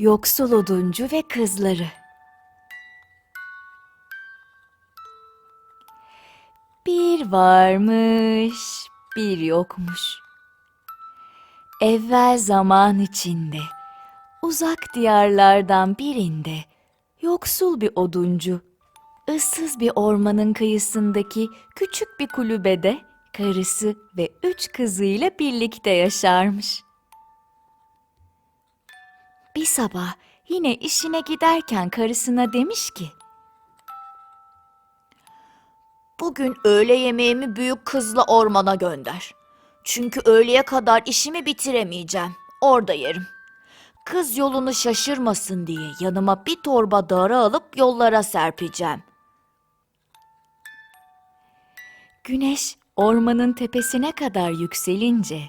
Yoksul Oduncu ve Kızları Bir varmış, bir yokmuş. Evvel zaman içinde, uzak diyarlardan birinde, yoksul bir oduncu, ıssız bir ormanın kıyısındaki küçük bir kulübede karısı ve üç kızıyla birlikte yaşarmış. Bir sabah yine işine giderken karısına demiş ki, Bugün öğle yemeğimi büyük kızla ormana gönder. Çünkü öğleye kadar işimi bitiremeyeceğim. Orada yerim. Kız yolunu şaşırmasın diye yanıma bir torba darı alıp yollara serpeceğim. Güneş ormanın tepesine kadar yükselince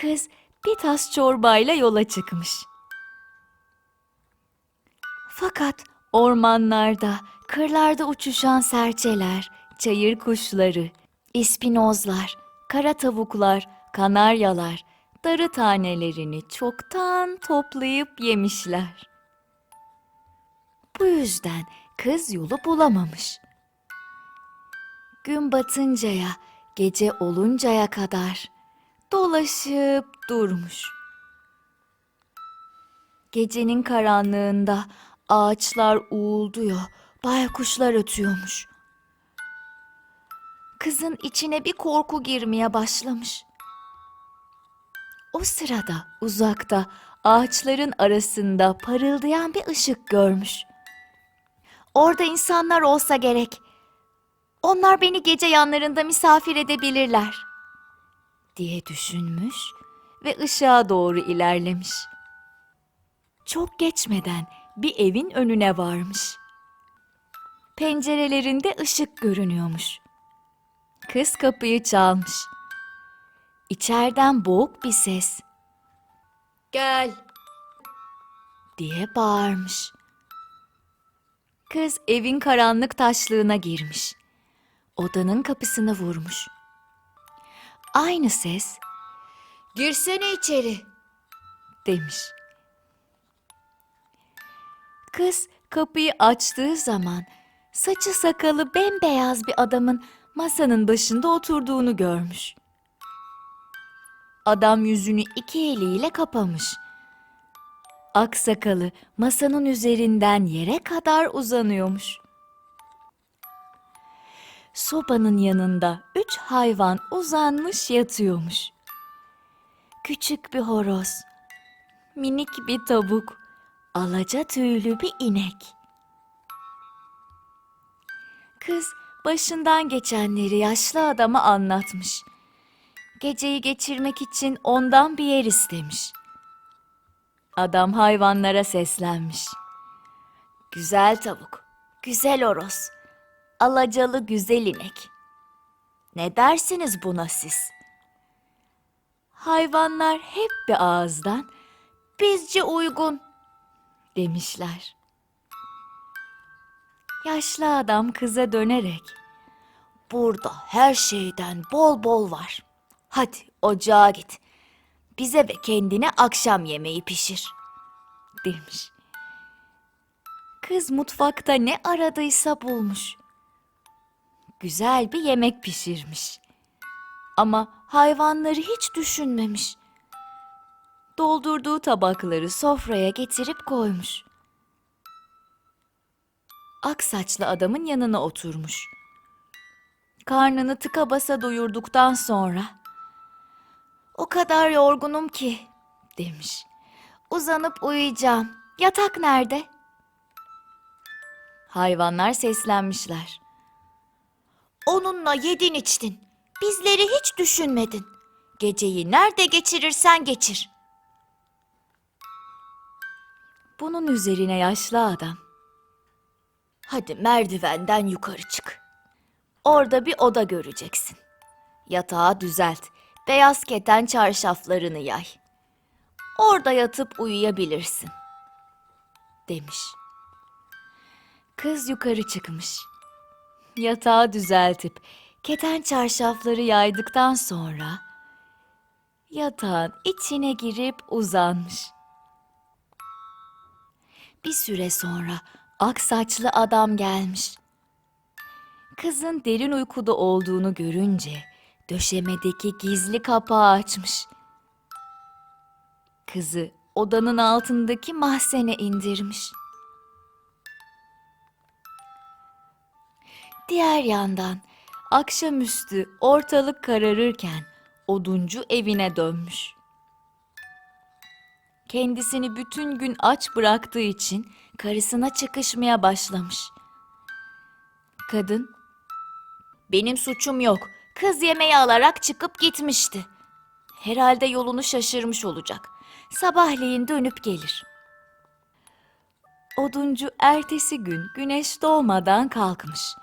kız bir tas çorbayla yola çıkmış. Fakat ormanlarda, kırlarda uçuşan serçeler, çayır kuşları, ispinozlar, kara tavuklar, kanaryalar darı tanelerini çoktan toplayıp yemişler. Bu yüzden kız yolu bulamamış gün batıncaya, gece oluncaya kadar dolaşıp durmuş. Gecenin karanlığında ağaçlar uğulduyor, baykuşlar ötüyormuş. Kızın içine bir korku girmeye başlamış. O sırada uzakta ağaçların arasında parıldayan bir ışık görmüş. Orada insanlar olsa gerek. Onlar beni gece yanlarında misafir edebilirler diye düşünmüş ve ışığa doğru ilerlemiş. Çok geçmeden bir evin önüne varmış. Pencerelerinde ışık görünüyormuş. Kız kapıyı çalmış. İçeriden boğuk bir ses Gel. diye bağırmış. Kız evin karanlık taşlığına girmiş. Odanın kapısını vurmuş. Aynı ses Girsene içeri. demiş. Kız kapıyı açtığı zaman saçı sakalı bembeyaz bir adamın masanın başında oturduğunu görmüş. Adam yüzünü iki eliyle kapamış. Ak sakalı masanın üzerinden yere kadar uzanıyormuş. Sobanın yanında üç hayvan uzanmış yatıyormuş. Küçük bir horoz, minik bir tavuk, alaca tüylü bir inek. Kız başından geçenleri yaşlı adama anlatmış. Geceyi geçirmek için ondan bir yer istemiş. Adam hayvanlara seslenmiş. Güzel tavuk, güzel horoz, alacalı güzel inek. Ne dersiniz buna siz? Hayvanlar hep bir ağızdan bizce uygun demişler. Yaşlı adam kıza dönerek Burada her şeyden bol bol var. Hadi ocağa git. Bize ve kendine akşam yemeği pişir. demiş. Kız mutfakta ne aradıysa bulmuş. Güzel bir yemek pişirmiş. Ama hayvanları hiç düşünmemiş. Doldurduğu tabakları sofraya getirip koymuş. Ak saçlı adamın yanına oturmuş. Karnını tıka basa doyurduktan sonra "O kadar yorgunum ki." demiş. Uzanıp uyuyacağım. Yatak nerede? Hayvanlar seslenmişler. Onunla yedin içtin. Bizleri hiç düşünmedin. Geceyi nerede geçirirsen geçir. Bunun üzerine yaşlı adam. Hadi merdivenden yukarı çık. Orada bir oda göreceksin. Yatağı düzelt. Beyaz keten çarşaflarını yay. Orada yatıp uyuyabilirsin. demiş. Kız yukarı çıkmış. Yatağı düzeltip keten çarşafları yaydıktan sonra yatağın içine girip uzanmış. Bir süre sonra ak saçlı adam gelmiş. Kızın derin uykuda olduğunu görünce döşemedeki gizli kapağı açmış. Kızı odanın altındaki mahzene indirmiş. Diğer yandan akşamüstü ortalık kararırken oduncu evine dönmüş. Kendisini bütün gün aç bıraktığı için karısına çıkışmaya başlamış. Kadın, Benim suçum yok. Kız yemeği alarak çıkıp gitmişti. Herhalde yolunu şaşırmış olacak. Sabahleyin dönüp gelir. oduncu ertesi gün güneş doğmadan kalkmış.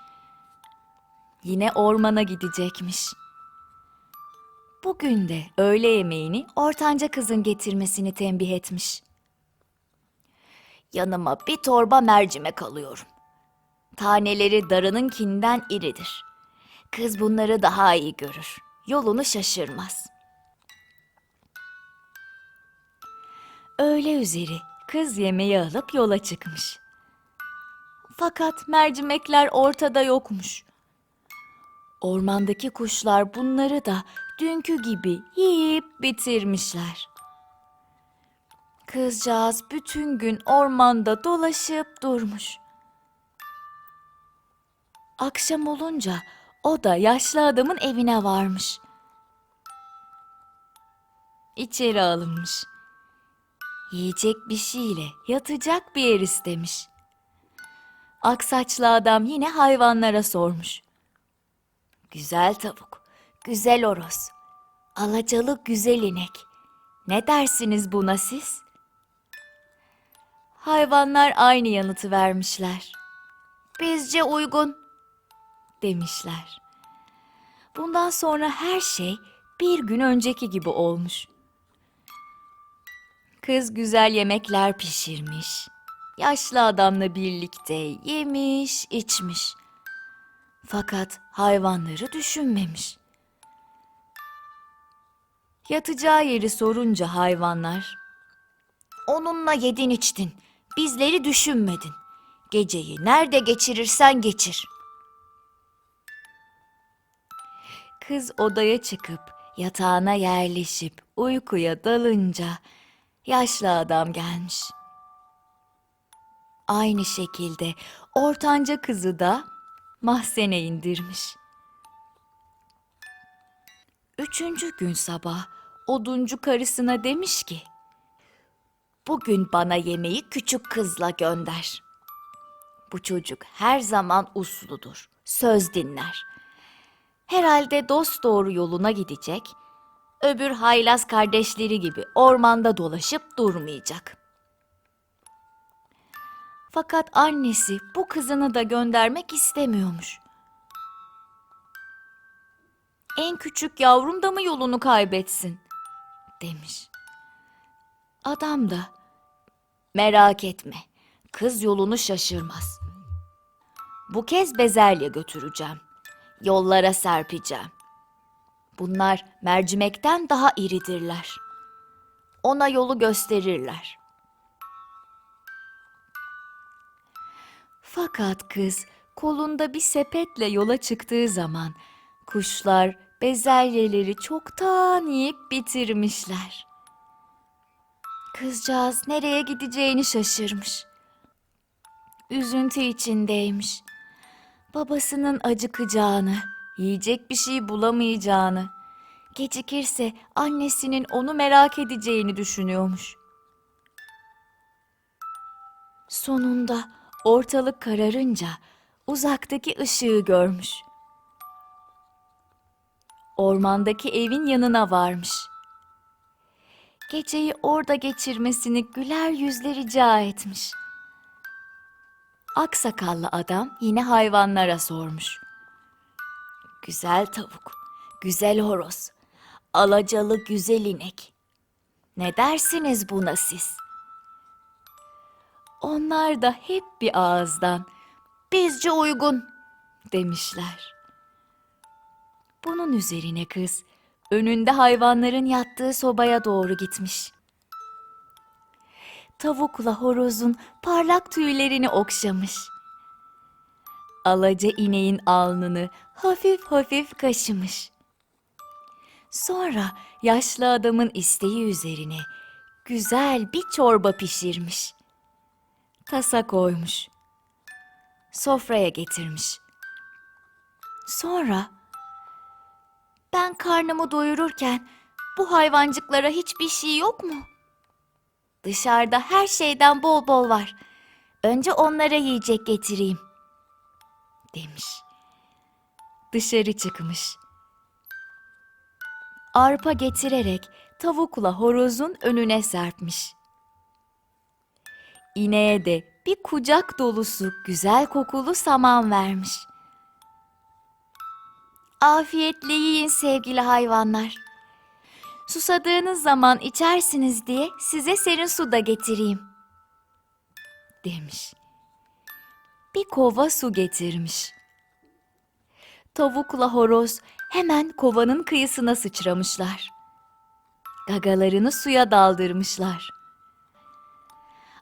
Yine ormana gidecekmiş. Bugün de öğle yemeğini ortanca kızın getirmesini tembih etmiş. Yanıma bir torba mercimek alıyorum. Taneleri darınınkinden iridir. Kız bunları daha iyi görür. Yolunu şaşırmaz. Öğle üzeri kız yemeği alıp yola çıkmış. Fakat mercimekler ortada yokmuş. Ormandaki kuşlar bunları da dünkü gibi yiyip bitirmişler. Kızcağız bütün gün ormanda dolaşıp durmuş. Akşam olunca o da yaşlı adamın evine varmış. İçeri alınmış. Yiyecek bir şeyle yatacak bir yer istemiş. Aksaçlı adam yine hayvanlara sormuş. Güzel tavuk, güzel horoz, alacalı güzel inek. Ne dersiniz buna siz? Hayvanlar aynı yanıtı vermişler, Bizce uygun. demişler. Bundan sonra her şey bir gün önceki gibi olmuş. Kız güzel yemekler pişirmiş. Yaşlı adamla birlikte yemiş, içmiş. Fakat hayvanları düşünmemiş. Yatacağı yeri sorunca hayvanlar Onunla yedin içtin. Bizleri düşünmedin. Geceyi nerede geçirirsen geçir. Kız odaya çıkıp yatağına yerleşip uykuya dalınca yaşlı adam gelmiş. Aynı şekilde ortanca kızı da mahzene indirmiş. Üçüncü gün sabah oduncu karısına demiş ki, Bugün bana yemeği küçük kızla gönder. Bu çocuk her zaman usludur. Söz dinler. Herhalde dost doğru yoluna gidecek. Öbür haylaz kardeşleri gibi ormanda dolaşıp durmayacak. Fakat annesi bu kızını da göndermek istemiyormuş. En küçük yavrum da mı yolunu kaybetsin? Demiş. Adam da Merak etme. Kız yolunu şaşırmaz. Bu kez bezelye götüreceğim. Yollara serpeceğim. Bunlar mercimekten daha iridirler. Ona yolu gösterirler. fakat kız kolunda bir sepetle yola çıktığı zaman kuşlar bezelyeleri çoktan yiyip bitirmişler. Kızcağız nereye gideceğini şaşırmış. Üzüntü içindeymiş. Babasının acıkacağını, yiyecek bir şey bulamayacağını, gecikirse annesinin onu merak edeceğini düşünüyormuş. Sonunda ortalık kararınca uzaktaki ışığı görmüş. Ormandaki evin yanına varmış. Geceyi orada geçirmesini güler yüzle rica etmiş. Aksakallı adam yine hayvanlara sormuş. Güzel tavuk, güzel horoz, alacalı güzel inek. Ne dersiniz buna siz? Onlar da hep bir ağızdan Bizce uygun. demişler. Bunun üzerine kız önünde hayvanların yattığı sobaya doğru gitmiş. tavukla horozun parlak tüylerini okşamış. Alaca ineğin alnını hafif hafif kaşımış. Sonra yaşlı adamın isteği üzerine güzel bir çorba pişirmiş. Tasa koymuş. Sofraya getirmiş. Sonra ben karnımı doyururken bu hayvancıklara hiçbir şey yok mu? Dışarıda her şeyden bol bol var. Önce onlara yiyecek getireyim. Demiş. Dışarı çıkmış. Arpa getirerek tavukla horozun önüne serpmiş. İneğe de bir kucak dolusu güzel kokulu saman vermiş. Afiyetle yiyin sevgili hayvanlar. Susadığınız zaman içersiniz diye size serin su da getireyim. Demiş. Bir kova su getirmiş. Tavukla horoz hemen kovanın kıyısına sıçramışlar. Gagalarını suya daldırmışlar.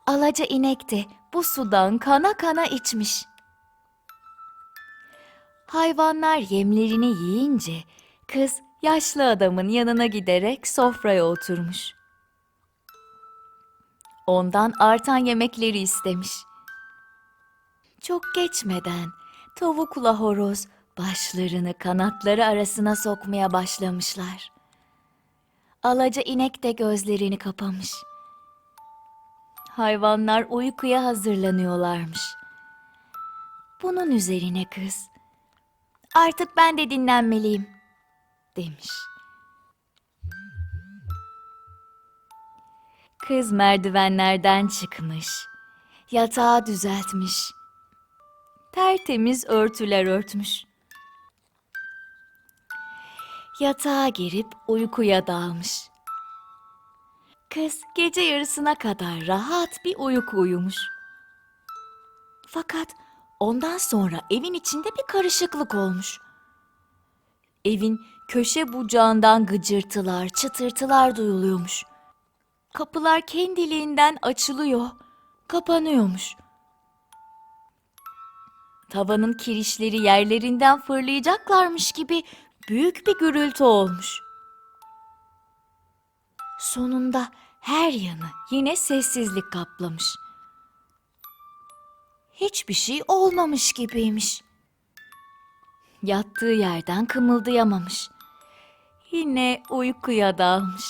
Alaca inek de bu sudan kana kana içmiş. Hayvanlar yemlerini yiyince kız yaşlı adamın yanına giderek sofraya oturmuş. Ondan artan yemekleri istemiş. Çok geçmeden tavukla horoz başlarını kanatları arasına sokmaya başlamışlar. Alaca inek de gözlerini kapamış. Hayvanlar uykuya hazırlanıyorlarmış. Bunun üzerine kız, artık ben de dinlenmeliyim, demiş. Kız merdivenlerden çıkmış, yatağı düzeltmiş, tertemiz örtüler örtmüş. Yatağa girip uykuya dalmış. Kız gece yarısına kadar rahat bir uyku uyumuş. Fakat ondan sonra evin içinde bir karışıklık olmuş. Evin köşe bucağından gıcırtılar, çıtırtılar duyuluyormuş. Kapılar kendiliğinden açılıyor, kapanıyormuş. Tavanın kirişleri yerlerinden fırlayacaklarmış gibi büyük bir gürültü olmuş. Sonunda her yanı yine sessizlik kaplamış. Hiçbir şey olmamış gibiymiş. Yattığı yerden kımıldayamamış. Yine uykuya dalmış.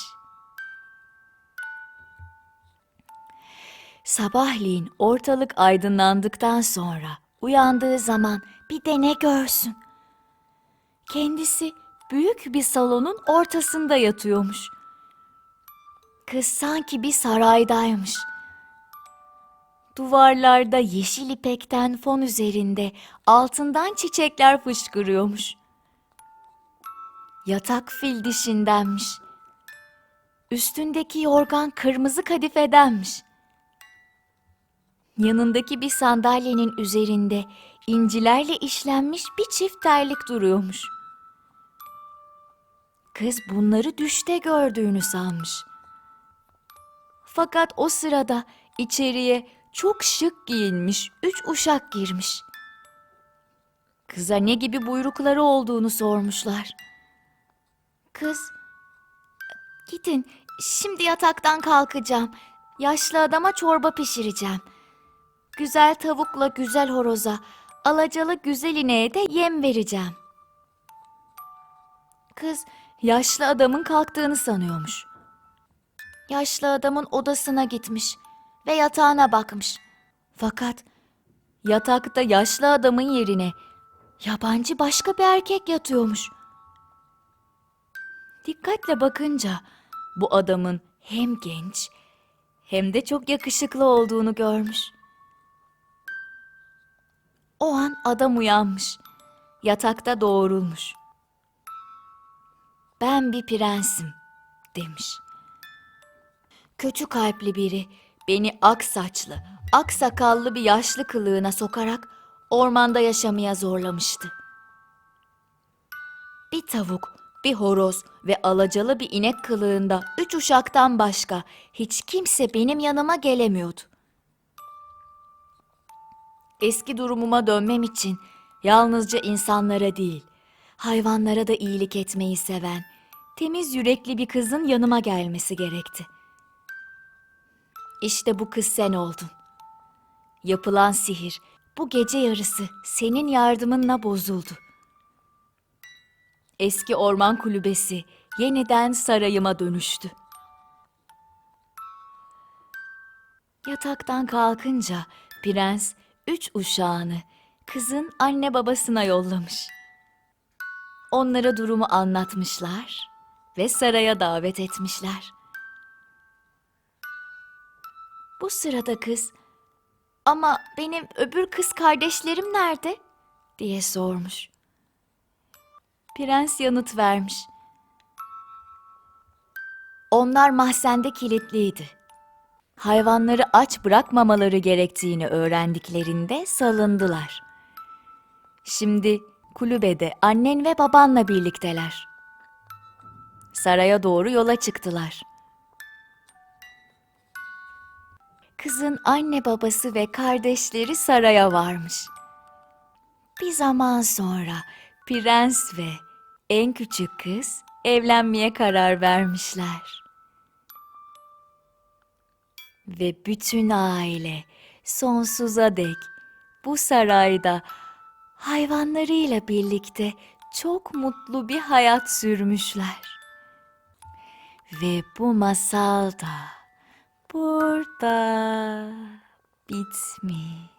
Sabahleyin ortalık aydınlandıktan sonra uyandığı zaman bir de ne görsün. Kendisi büyük bir salonun ortasında yatıyormuş. Kız sanki bir saraydaymış. Duvarlarda yeşil ipekten fon üzerinde altından çiçekler fışkırıyormuş. Yatak fil dişindenmiş. Üstündeki yorgan kırmızı kadifedenmiş. Yanındaki bir sandalyenin üzerinde incilerle işlenmiş bir çift terlik duruyormuş. Kız bunları düşte gördüğünü sanmış. Fakat o sırada içeriye çok şık giyinmiş üç uşak girmiş. Kıza ne gibi buyrukları olduğunu sormuşlar. Kız, gidin şimdi yataktan kalkacağım. Yaşlı adama çorba pişireceğim. Güzel tavukla güzel horoza, alacalı güzel ineğe de yem vereceğim. Kız yaşlı adamın kalktığını sanıyormuş. Yaşlı adamın odasına gitmiş ve yatağına bakmış. Fakat yatakta yaşlı adamın yerine yabancı başka bir erkek yatıyormuş. Dikkatle bakınca bu adamın hem genç hem de çok yakışıklı olduğunu görmüş. O an adam uyanmış. Yatakta doğrulmuş. Ben bir prensim demiş. Kötü kalpli biri beni ak saçlı, ak sakallı bir yaşlı kılığına sokarak ormanda yaşamaya zorlamıştı. Bir tavuk bir horoz ve alacalı bir inek kılığında üç uşaktan başka hiç kimse benim yanıma gelemiyordu. Eski durumuma dönmem için yalnızca insanlara değil, hayvanlara da iyilik etmeyi seven, temiz yürekli bir kızın yanıma gelmesi gerekti. İşte bu kız sen oldun. Yapılan sihir bu gece yarısı senin yardımınla bozuldu. Eski orman kulübesi yeniden sarayıma dönüştü. Yataktan kalkınca prens üç uşağını kızın anne babasına yollamış. Onlara durumu anlatmışlar ve saraya davet etmişler. Bu sırada kız, ama benim öbür kız kardeşlerim nerede? diye sormuş. Prens yanıt vermiş. Onlar mahzende kilitliydi. Hayvanları aç bırakmamaları gerektiğini öğrendiklerinde salındılar. Şimdi kulübede annen ve babanla birlikteler. Saraya doğru yola çıktılar. Kızın anne babası ve kardeşleri saraya varmış. Bir zaman sonra prens ve en küçük kız evlenmeye karar vermişler. Ve bütün aile sonsuza dek bu sarayda hayvanlarıyla birlikte çok mutlu bir hayat sürmüşler. Ve bu masal da burada bitmiş.